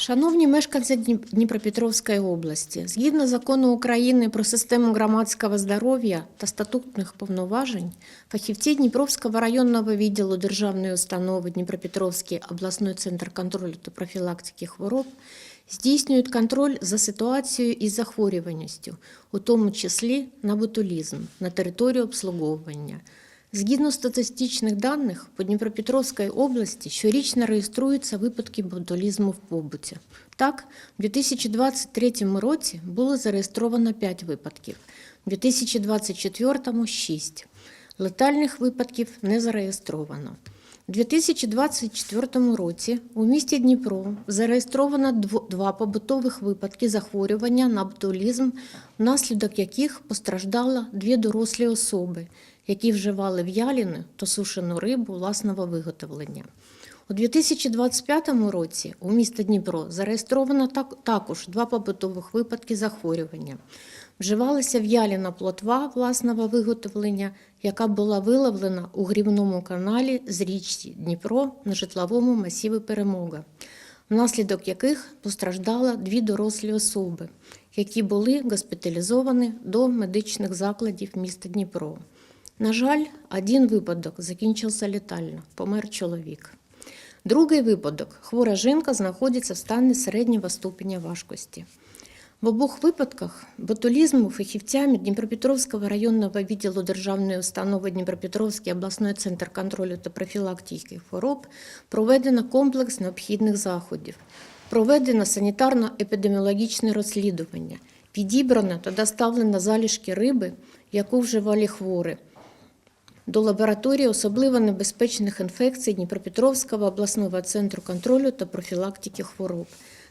Шановні мешканці Дніпропетровської області, згідно закону України про систему громадського здоров'я та статутних повноважень, фахівці Дніпровського районного відділу державної установи Дніпропетровський обласний центр контролю та профілактики хвороб здійснюють контроль за ситуацією із захворюваністю, у тому числі на ботулізм на території обслуговування. Згідно статистичних даних, по Дніпропетровській області щорічно реєструються випадки ботулізму в побуті. Так, у 2023 році було зареєстровано 5 випадків, у 2024 – 6. Летальних випадків не зареєстровано. У 2024 році у місті Дніпро зареєстровано два побутових випадки захворювання на ботулізм, внаслідок яких постраждало дві дорослі особи, які вживали в'яліни та сушену рибу власного виготовлення. У 2025 році у місті Дніпро зареєстровано так- також два побутових випадки захворювання. Вживалася в'яліна плотва власного виготовлення, яка була виловлена у грівному каналі з річці Дніпро на житловому масиві Перемога, внаслідок яких постраждало дві дорослі особи, які були госпіталізовані до медичних закладів міста Дніпро. На жаль, один випадок закінчився летально, помер чоловік. Другий випадок хвора жінка знаходиться в стані середнього ступеня важкості. В обох випадках ботулізму фахівцями Дніпропетровського районного відділу державної установи Дніпропетровський обласний центр контролю та профілактики хвороб проведено комплекс необхідних заходів, проведено санітарно-епідеміологічне розслідування, підібрано та доставлено залишки риби, яку вживали хворі, до лабораторії особливо небезпечних інфекцій Дніпропетровського обласного центру контролю та профілактики хвороб,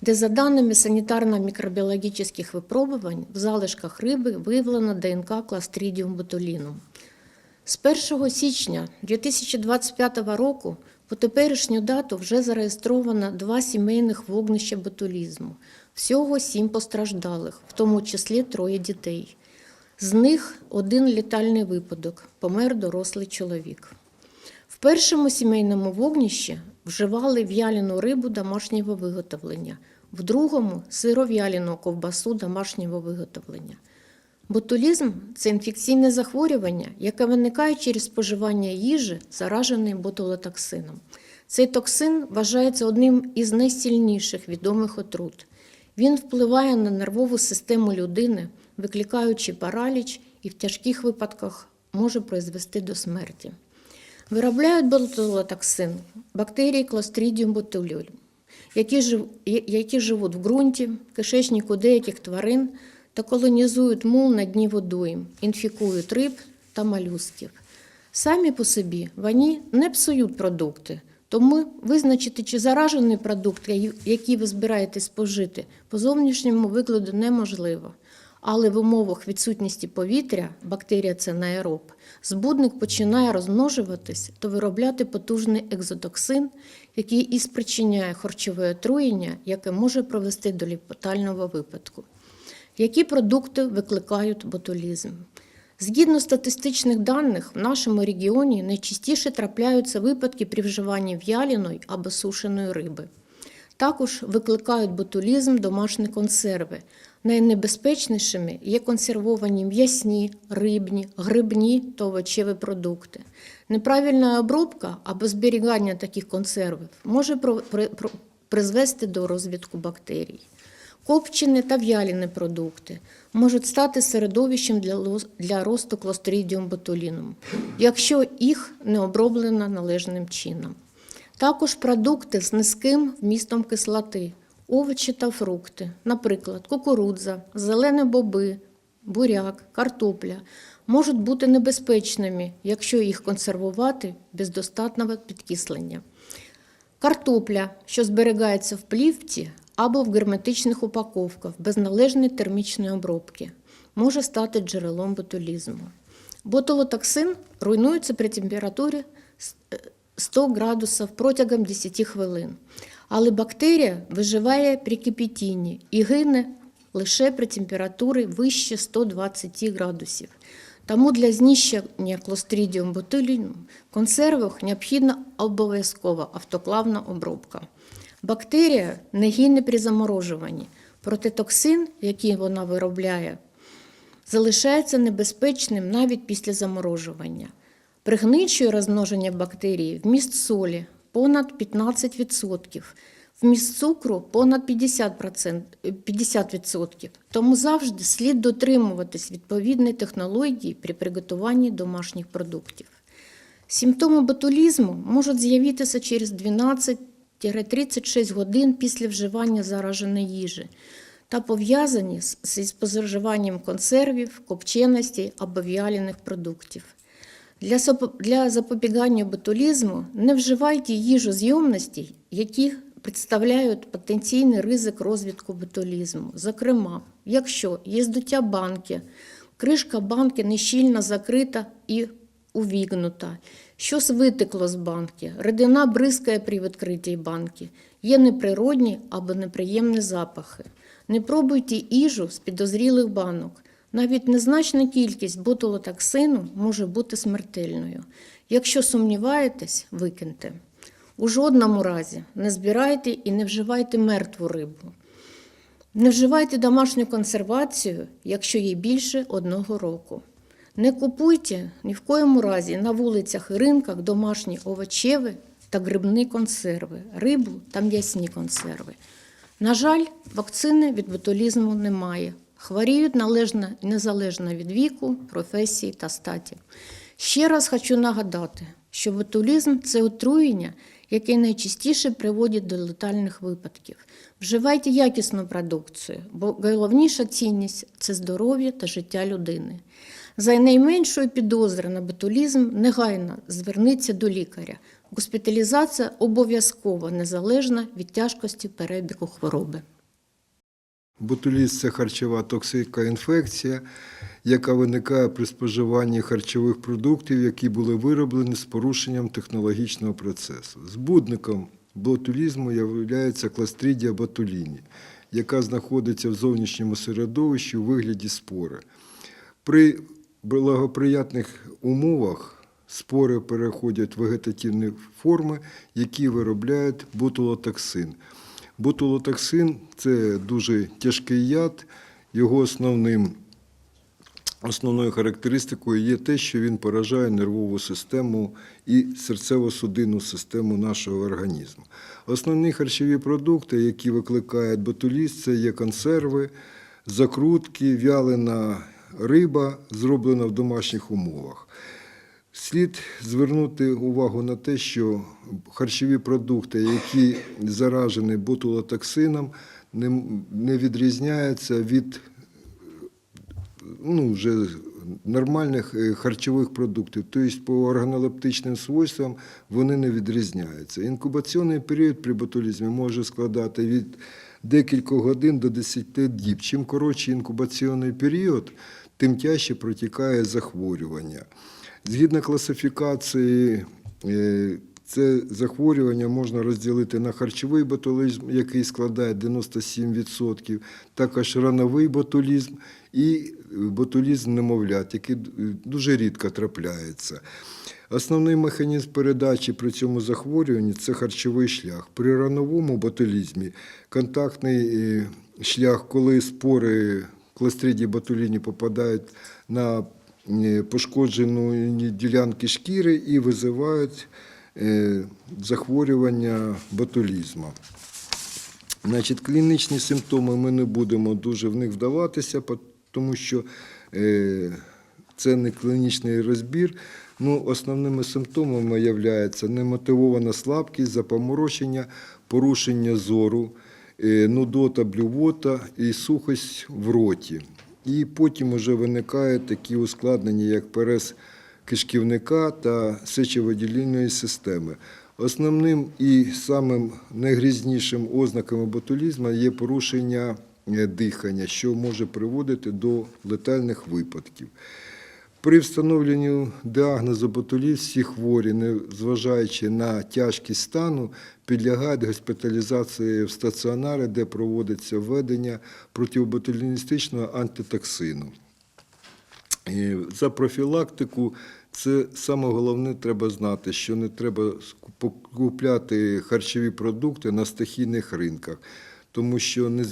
де за даними санітарно-мікробіологічних випробувань в залишках риби виявлено ДНК Clostridium botulinum. З 1 січня 2025 року по теперішню дату вже зареєстровано два сімейних вогнища ботулізму. Всього сім постраждалих, в тому числі троє дітей. З них один літальний випадок помер дорослий чоловік. В першому сімейному вогнищі вживали в'ялену рибу домашнього виготовлення, в другому сиров'ялену ковбасу домашнього виготовлення. Ботулізм це інфекційне захворювання, яке виникає через споживання їжі, зараженої ботулотоксином. Цей токсин вважається одним із найсильніших відомих отрут. Він впливає на нервову систему людини, викликаючи параліч і в тяжких випадках може призвести до смерті. Виробляють ботулотоксин бактерії Clostridium botulinum, які, жив, які живуть в ґрунті, кишечнику деяких тварин та колонізують мул на дні водойм, інфікують риб та молюсків. Самі по собі вони не псують продукти, тому визначити, чи заражений продукт, який ви збираєтесь спожити, по зовнішньому вигляду неможливо. Але в умовах відсутності повітря, бактерія це наероб, збудник починає розмножуватись та виробляти потужний екзотоксин, який і спричиняє харчове отруєння, яке може привести до ліпотального випадку. Які продукти викликають ботулізм? Згідно статистичних даних, в нашому регіоні найчастіше трапляються випадки при вживанні в'яленої або сушеної риби. Також викликають ботулізм домашні консерви. Найнебезпечнішими є консервовані м'ясні, рибні, грибні та овочеві продукти. Неправильна обробка або зберігання таких консервів може призвести до розвитку бактерій. Копчені та в'ялені продукти можуть стати середовищем для, росту Clostridium botulinum, якщо їх не оброблено належним чином. Також продукти з низьким вмістом кислоти, овочі та фрукти, наприклад, кукурудза, зелені боби, буряк, картопля, можуть бути небезпечними, якщо їх консервувати без достатнього підкислення. Картопля, що зберігається в плівці або в герметичних упаковках без належної термічної обробки, може стати джерелом ботулізму. Ботулотоксин руйнується при температурі 100 градусів протягом 10 хвилин, але бактерія виживає при кипітінні і гине лише при температурі вище 120 градусів. Тому для знищення Clostridium botulinum в консервах необхідна обов'язкова автоклавна обробка. Бактерія не гине при заморожуванні, проте токсин, який вона виробляє, залишається небезпечним навіть після заморожування. Пригничує розмноження бактерії вміст солі понад 15%, вміст цукру понад 50%, е, 50%. Тому завжди слід дотримуватись відповідної технології при приготуванні домашніх продуктів. Симптоми ботулізму можуть з'явитися через 12-36 годин після вживання зараженої їжі та пов'язані з споживанням консервів, копченостей або в'ялених продуктів. Для, для запобігання ботулізму не вживайте їжу з ємностей, які представляють потенційний ризик розвитку ботулізму. Зокрема, якщо є здуття банки, кришка банки нещільно закрита і увігнута, щось витекло з банки, рідина бризкає при відкритій банки, є неприродні або неприємні запахи. Не пробуйте їжу з підозрілих банок. Навіть незначна кількість ботулотоксину може бути смертельною. Якщо сумніваєтесь, викиньте. У жодному разі не збирайте і не вживайте мертву рибу. Не вживайте домашню консервацію, якщо їй більше одного року. Не купуйте ні в коєму разі на вулицях і ринках домашні овочеві та грибні консерви, рибу та м'ясні консерви. На жаль, вакцини від ботулізму немає. Хворіють належно, незалежно від віку, професії та статі. Ще раз хочу нагадати, що ботулізм це отруєння, яке найчастіше приводить до летальних випадків. Вживайте якісну продукцію, бо головніша цінність це здоров'я та життя людини. За найменшою підозри на ботулізм негайно зверніться до лікаря. Госпіталізація обов'язково незалежна від тяжкості перебігу хвороби. Ботуліз це харчова токсикоінфекція, яка виникає при споживанні харчових продуктів, які були вироблені з порушенням технологічного процесу. Збудником ботулізму є кластридія ботуліні, яка знаходиться в зовнішньому середовищі у вигляді спори. При благоприятних умовах спори переходять в вегетативні форми, які виробляють ботулотоксин. Ботулотоксин це дуже тяжкий яд. Його основним, основною характеристикою є те, що він поражає нервову систему і серцево-судинну систему нашого організму. Основні харчові продукти, які викликають ботуліз, це є консерви, закрутки, вялена риба, зроблена в домашніх умовах. Слід звернути увагу на те, що харчові продукти, які заражені ботулотоксином, не, відрізняються від ну, вже нормальних е, харчових продуктів. Тобто по органолептичним свойствам вони не відрізняються. Інкубаційний період при ботулізмі може складати від декількох годин до 10 діб. Чим коротший інкубаційний період, тим тяжче протікає захворювання. Згідно класифікації, е, це захворювання можна розділити на харчовий ботулізм, який складає 97%, також рановий ботулізм і ботулізм немовлят, який дуже рідко трапляється. Основний механізм передачі при цьому захворюванні це харчовий шлях. При рановому ботулізмі контактний е, шлях, коли спори кластридії ботуліні попадають на е, пошкоджені ділянки шкіри і визивають е, захворювання ботулізму. Значить, клінічні симптоми ми не будемо дуже в них вдаватися, тому що е, це не клінічний розбір. Ну, основними симптомами є немотивована слабкість, запоморочення, порушення зору, е, нудота, блювота і сухость в роті. І потім вже виникають такі ускладнення, як перез кишківника та сечовиділільної системи. Основним і самим найгрізнішим ознаками ботулізму є порушення е, дихання, що може приводити до летальних випадків. При встановленні діагнозу ботуліз всі хворі, незважаючи на тяжкість стану, підлягають госпіталізації в стаціонари, де проводиться введення протиботуліністичного антитоксину. І За профілактику Це саме головне треба знати, що не треба купляти харчові продукти на стихійних ринках, тому що не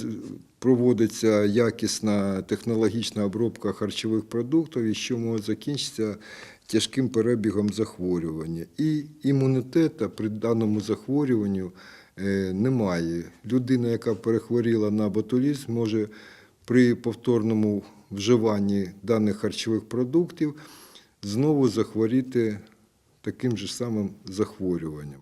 проводиться якісна технологічна обробка харчових продуктів, і що може закінчитися тяжким перебігом захворювання. І імунітету при даному захворюванню е, немає. Людина, яка перехворіла на ботулізм, може при повторному вживанні даних харчових продуктів знову захворіти таким же самим захворюванням.